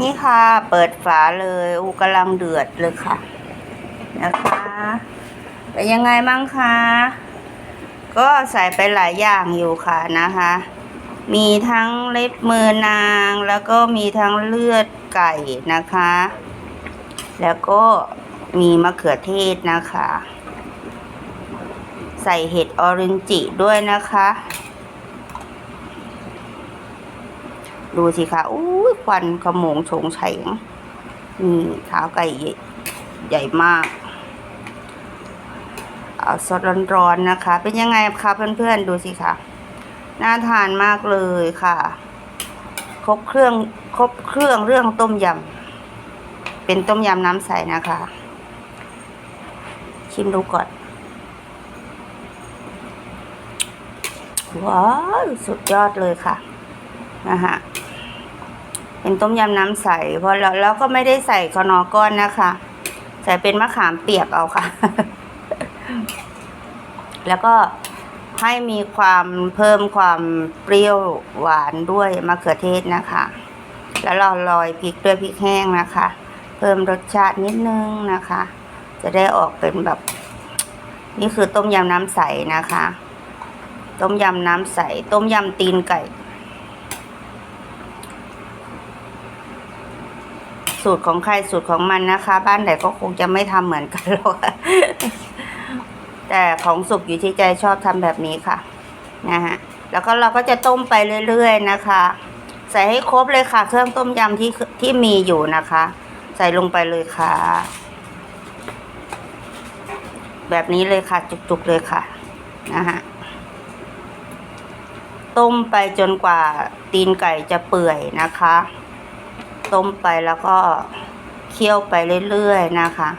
นี่ค่ะ เปิดฝาเลยอูกำลังเดือดเลยค่ะ นะคะเป็นยังไงบ้างคะ ก็ใส่ไปหลายอย่างอยู่ค่ะนะคะ มีทั้งเล็บมือนางแล้วก็มีทั้งเลือดไก่นะคะ แล้วก็มีมะเขือเทศนะคะ ใส่เห็ดออรินจิด้วยนะคะ ดูสิคะอู้ควันขโมงโฉงเฉงนี่เท้าไก่ใหญ่ใหญ่มากเอาสดร้อนๆนะคะ เป็นยังไงคะเพื่อนๆดูสิคะน่าทานมากเลยค่ะ ครบเครื่องครบเครื่องเรื่องต้มยำเป็นต้มยำน้ำใสนะคะ ชิมดูก่อนว้าวสุดยอดเลยค่ะนะฮะ เป็นต้มยำน้ำใสเพราะแล้วแล้วก็ไม่ได้ใส่ขนอก้อนนะคะ ใส่เป็นมะขามเปียกเอาค่ะ แล้วก็ให้มีความเพิ่มความเปรี้ยวหวานด้วยมะเขือเทศนะคะ แล้วเราโรยพริกด้วยพริกแห้งนะคะ เพิ่มรสชาตินิดนึงนะคะ จะได้ออกเป็นแบบ นี่คือต้มยำน้ำใสนะคะ ต้มยำน้ำใส ต้มยำตีนไก่ สูตรของใครสูตรของมันนะคะ บ้านไหนก็คงจะไม่ทำเหมือนกันหรอกแต่ของสุกอยู่ที่ใจชอบทำแบบนี้ค่ะนะฮะแล้วก็เราก็จะต้มไปเรื่อยๆนะคะ ใส่ให้ครบเลยค่ะ เครื่องต้มยำที่ที่มีอยู่นะคะ ใส่ลงไปเลยค่ะ แบบนี้เลยค่ะ จุกๆเลยค่ะนะฮะต้มไปจนกว่าตีนไก่จะเปื่อยนะคะ ต้มไปแล้วก็เคี่ยวไปเรื่อยๆนะคะ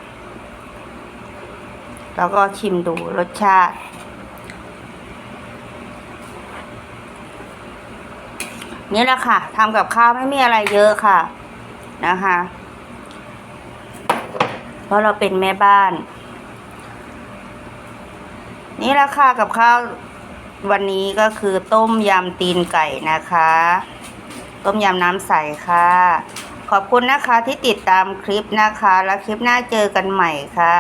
แล้วก็ชิมดูรสชาติ นี่แหละค่ะทำกับข้าวไม่มีอะไรเยอะค่ะนะคะ เพราะเราเป็นแม่บ้าน นี่แหละค่ะกับข้าววันนี้ก็คือต้มยำตีนไก่นะคะ ต้มยำน้ำใสค่ะ ขอบคุณนะคะที่ติดตามคลิปนะคะ แล้วคลิปหน้าเจอกันใหม่ค่ะ